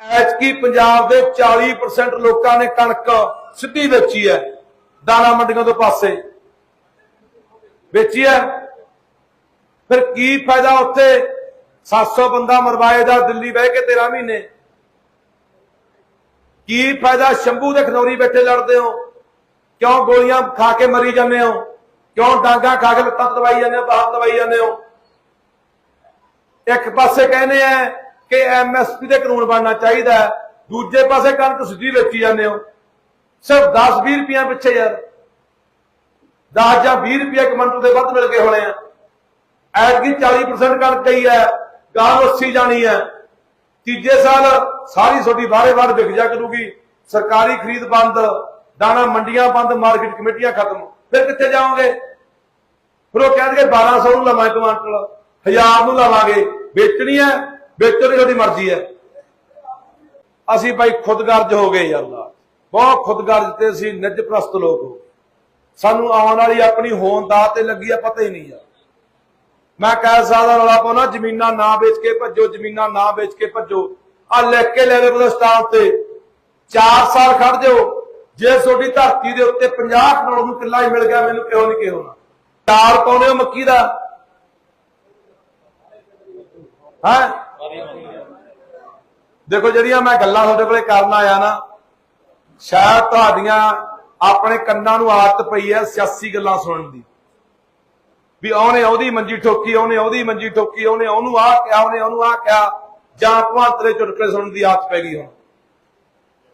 ਐਤਕੀ ਪੰਜਾਬ ਦੇ 40% ਲੋਕਾਂ ਨੇ ਕਣਕ ਸਿੱਧੀ ਵੇਚੀ ਹੈ ਦਾਣਾ ਮੰਡੀਆਂ ਤੋਂ ਪਾਸੇ। ਵੇਚੀ ਹੈ। ਫਿਰ ਕੀ ਫਾਇਦਾ ਉੱਥੇ? 700 ਬੰਦਾ ਮਰਵਾਏ ਦਾ ਦਿੱਲੀ ਬਹਿ ਕੇ 13 ਮਹੀਨੇ। ਕੀ ਫਾਇਦਾ ਸ਼ੰਭੂ ਦੇ ਖਨੌਰੀ ਬੈਠੇ ਲੜਦੇ ਹੋ? ਕਿਉਂ ਗੋਲੀਆਂ ਖਾ ਕੇ ਮਰੀ ਜਾਂਦੇ ਹੋ? ਕਿਉਂ ਡਾਂਗਾ ਖਾ ਕੇ ਲੱਤਾਂ ਦਵਾਈ ਜਾਂਦੇ ਹੋ ਬਾਹਰ ਦਵਾਈ ਜਾਂਦੇ ਹੋ? ਇੱਕ ਪਾਸੇ ਕਹਿੰਦੇ ਆ ਕਿ ਐਮਐਸਪੀ ਦੇ ਕਾਨੂੰਨ ਬਣਨਾ ਚਾਹੀਦਾ ਹੈ, ਦੂਜੇ ਪਾਸੇ ਕਣਕ ਸਿੱਧੀ ਵੇਚੀ ਜਾਂਦੇ ਹੋ। ਸਿਰਫ 10-20 ਰੁਪਈਆ ਪਿੱਛੇ ਯਾਰ। 10 ਜਾਂ 20 ਰੁਪਏ ਕਮੰਟਰ ਦੇ ਵੱਧ ਮਿਲ ਗਏ ਹੋਣੇ ਆ। ਐਤਕੀ 40% ਕਣਕ ਗਈ ਹੈ। ਗਾਂ 80 ਜਾਣੀ ਹੈ। ਤੀਜੇ ਸਾਲ ਸਾਰੀ ਤੁਹਾਡੀ ਬਾਰੇ ਬਾਰ ਵਿਕ ਜਾ ਕਰੂਗੀ। ਸਰਕਾਰੀ ਖਰੀਦ ਬੰਦ ਦਾਣਾ ਮੰਡੀਆਂ ਬੰਦ ਮਾਰਕੀਟ ਕਮੇਟੀਆਂ ਖਤਮ। ਫਿਰ ਕਿੱਥੇ ਜਾਓਗੇ? ਫਿਰ ਉਹ ਕਹਿੰਦੇ 1200 ਨੂੰ ਲਵਾਂ ਕੁਆਂਟਲ 1000 ਨੂੰ ਲਵਾਂਗੇ। ਵੇਚਣੀ ਹੈ। ਵੇਚੋ ਦੀ ਤੁਹਾਡੀ ਮਰਜ਼ੀ ਹੈ। ਅਸੀਂ ਭਾਈ ਖੁਦਗਰਜ ਹੋ ਗਏ ਯਾਰ ਅੱਲਾ ਬਹੁਤ ਖੁਦਗਰਜ ਤੇ ਅਸੀਂ ਨਿੱਜ ਪ੍ਰਸਤ ਲੋਕ ਹੋ ਸਾਨੂੰ ਆਉਣ ਵਾਲੀ ਆਪਣੀ ਹੋਂਦ ਦਾ ਤੇ ਲੱਗੀ ਆ, ਪਤਾ ਹੀ ਨਹੀਂ ਯਾਰ ਮੈਂ ਕਹਿ ਸਕਦਾ ਰੌਲਾ ਪਾਉਣਾ, ਜ਼ਮੀਨਾਂ ਨਾ ਵੇਚ ਕੇ ਭੱਜੋ, ਜ਼ਮੀਨਾਂ ਨਾ ਵੇਚ ਕੇ ਭੱਜੋ। ਆ ਲਿਖ ਕੇ ਲੈ ਲਓ ਸਟਾਫ ਤੇ। 4 ਸਾਲ ਖੜ ਜਾਓ। ਜੇ ਤੁਹਾਡੀ ਧਰਤੀ ਦੇ ਉੱਤੇ 50 ਕਰੋੜ ਨੂੰ ਕਿੱਲਾ ਹੀ ਮਿਲ ਗਿਆ, ਮੈਨੂੰ ਕਿਉਂ ਨਹੀਂ ਕਿਹੋ ਨਾ। ਚਾਰ ਪਾਉਣੇ ਹੋ ਮੱਕੀ ਦਾ। ਹੈ? ਦੇਖੋ ਜਿਹੜੀਆਂ ਮੈਂ ਗੱਲਾਂ ਤੁਹਾਡੇ ਕੋਲੇ ਕਰਨ ਆਇਆ ਨਾ, ਸ਼ਾਇਦ ਤੁਹਾਡੀਆਂ ਆਪਣੇ ਕੰਨਾਂ ਨੂੰ ਆਦਤ ਪਈ ਹੈ ਸਿਆਸੀ ਗੱਲਾਂ ਸੁਣਨ ਦੀ। ਵੀ ਉਹਨੇ ਉਹਦੀ ਮੰਜੀ ਠੋਕੀ, ਉਹਨੇ ਉਹਦੀ ਮੰਜੀ ਠੋਕੀ, ਉਹਨੇ ਉਹਨੂੰ ਆਹ ਕਿਹਾ, ਉਹਨੇ ਉਹਨੂੰ ਆਹ ਕਿਹਾ, ਜਾਂ ਭਵੰਤਰੇ ਚੁਟਕਲੇ ਸੁਣਨ ਦੀ ਆਦਤ ਪੈ ਗਈ ਹੁਣ।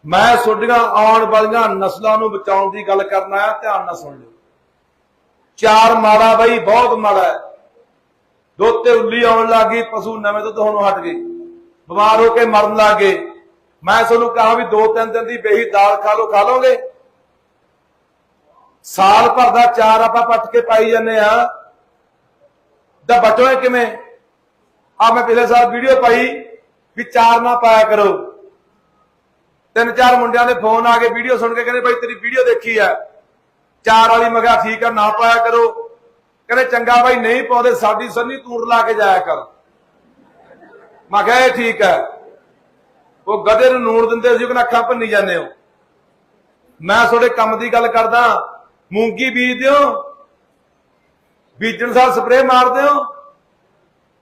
ਮੈਂ ਤੁਹਾਡੀਆਂ ਆਉਣ ਵਾਲੀਆਂ ਨਸਲਾਂ ਨੂੰ ਬਚਾਉਣ ਦੀ ਗੱਲ ਕਰਨਾ ਆਇਆ, ਧਿਆਨ ਨਾਲ ਸੁਣ ਲਿਓ। ਚਾਰ ਮਾੜਾ ਬਈ, ਬਹੁਤ ਮਾੜਾ ਹੈ। ਦੁੱਧ ਤੇ ਉੱਲੀ ਆਉਣ ਲੱਗੀ ਪਸ਼ੂ ਨਵੇਂ ਦੁੱਧ ਹੁਣ ਹਟ ਗਏ। ਬਿਮਾਰ ਹੋ ਕੇ ਮਰਨ ਲੱਗ ਗਏ। ਮੈਂ ਤੁਹਾਨੂੰ ਕਹਾ ਵੀ ਦੋ ਤਿੰਨ ਦਿਨ ਦੀ ਬੇਹੀ ਦਾਲ ਖਾ ਲਓ, ਖਾ ਲੋਗੇ ਸਾਲ ਭਰ ਦਾ ਚਾਰ ਆਪਾਂ ਪੱਟ ਕੇ ਪਾਈ ਜਾਂਦੇ ਆ। ਦਾ ਬਚੋਏ ਕਿਵੇਂ? ਆ ਮੈਂ ਪਿਛਲੇ ਸਾਲ ਵੀਡੀਓ ਪਾਈ ਵੀ ਚਾਰ ਨਾ ਪਾਇਆ ਕਰੋ। ਤਿੰਨ ਚਾਰ ਮੁੰਡਿਆਂ ਦੇ ਫੋਨ ਆ ਕੇ ਵੀਡੀਓ ਸੁਣ ਕੇ ਕਹਿੰਦੇ ਭਾਈ ਤੇਰੀ ਵੀਡੀਓ ਦੇਖੀ ਆ। ਚਾਰ ਵਾਲੀ ਮਗਾ ਠੀਕ ਆ, ਨਾ ਪਾਇਆ ਕਰੋ। ਕਹਿੰਦੇ, ਚੰਗਾ ਬਾਈ, ਨਹੀਂ ਪਾਉਂਦੇ, ਸਾਡੀ ਸੰਨੀ ਤੂੜ ਲਾ ਕੇ ਜਾਇਆ ਕਰ। ਮੈਂ ਕਿਹਾ, ਇਹ ਠੀਕ ਹੈ। ਉਹ ਗਧੇ ਨੂੰ ਨੂਣ ਦਿੰਦੇ ਸੀ ਕਿ ਅੱਖਾਂ ਭੰਨੀ ਜਾਂਦੇ ਹੋ। ਮੈਂ ਤੁਹਾਡੇ ਕੰਮ ਦੀ ਗੱਲ ਕਰਦਾ, ਮੂੰਗੀ ਬੀਜ ਦਿਓ, ਬੀਜਣ ਸਾਰ ਸਪਰੇਅ ਮਾਰਦੇ ਹੋ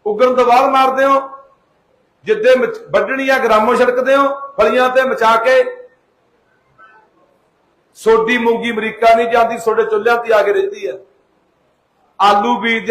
ਉਗਣ ਤੋਂ ਬਾਅਦ ਮਾਰਦੇ ਹੋ ਜਿੱਦੇ ਮਚ- ਵੱਢਣੀਆਂ ਗ੍ਰਾਮੋ ਛਿੜਕਦੇ ਹੋ ਫਲੀਆਂ ਤੇ ਮਚਾ ਕੇ। ਸੋਡੀ ਮੂੰਗੀ ਅਮਰੀਕਾ ਨਹੀਂ ਜਾਂਦੀ ਤੁਹਾਡੇ ਚੁੱਲ੍ਹਿਆਂ ਤੇ ਆ ਕੇ ਰਹਿੰਦੀ ਹੈ। আলু বীজ